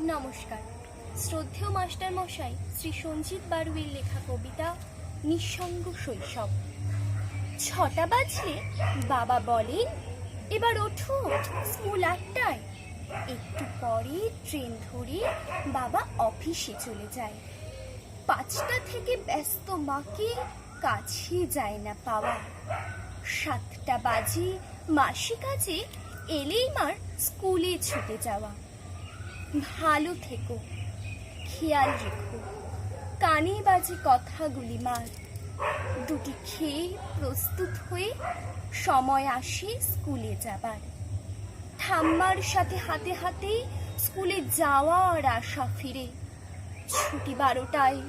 নমস্কার। শ্রদ্ধেয় মাস্টার মশাই শ্রী সঞ্জিত বারুয়ের লেখা কবিতা নিঃসঙ্গ শৈশব। ছটা বাজলে বাবা বলেন, এবার ওঠো, স্কুল আটটায়। একটু পরে ট্রেন ধরে বাবা অফিসে চলে যায়। পাঁচটা থেকে ব্যস্ত মাকে কাছে যায় না পাওয়া। সাতটা বাজে মাসি কাজে এলেই মার স্কুলে ছুটে যাওয়া। ভালো থেকো, খেয়াল রেখো। কানে বাজে কথাগুলি মার। দুটি খেয়ে প্রস্তুত হয়ে সময় আসে স্কুলে যাবার। ঠাম্মার সাথে হাতে হাতে স্কুলে যাওয়ার আশা ফিরে। ছুটি বারোটায়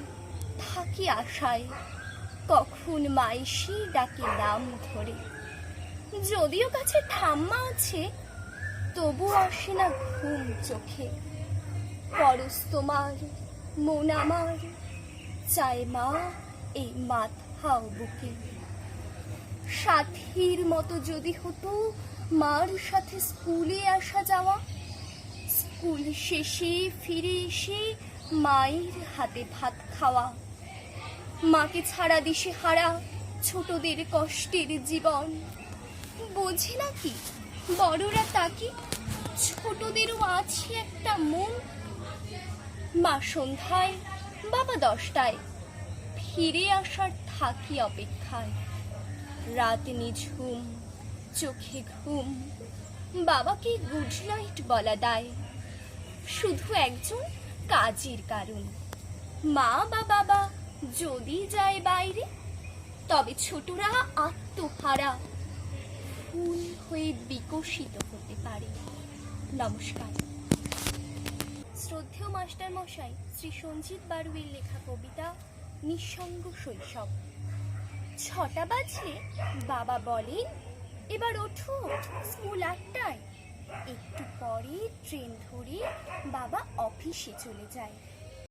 থাকি আশায়। কখন মাইসি ডাকে নাম ধরে। যদিও কাছে ঠাম্মা আছে, তবু আসে না ঘুম চোখে। পরশ তোমার, মন আমার। চায় মা, এই মাথাও বুকে। সাথীর মতো যদি হতো, মার সাথে স্কুলে আসা যাওয়া। স্কুল শেষে ফিরে এসে মায়ের হাতে ভাত খাওয়া। মাকে ছাড়া দিশে হারা ছোটদের কষ্টের জীবন। বোঝে নাকি বড়রা তাকে, ছোটদেরও আছে একটা মন। মা সন্ধ্যায়, বাবা দশটায়। ফিরে আসার থাকি অপেক্ষায়। রাত নিঝুম চোখে ঘুম। বাবাকে গুড নাইট বলা দায়। শুধু একজন কাজের কারণ। মা বা বাবা যদি যায় বাইরে, তবে ছোটরা আত্মহারা। ফুল হয়ে বিকশিত হতে পারে। নমস্কার। শ্রদ্ধেয় মাস্টার মশাই, শ্রী সঞ্জিত বারুয়ের লেখা কবিতা নিঃসঙ্গ শৈশব। ছটা বাজলে বাবা বলেন, এবার ওঠো, স্কুল আটটায়। একটু পরে ট্রেন ধরে বাবা অফিসে চলে যায়।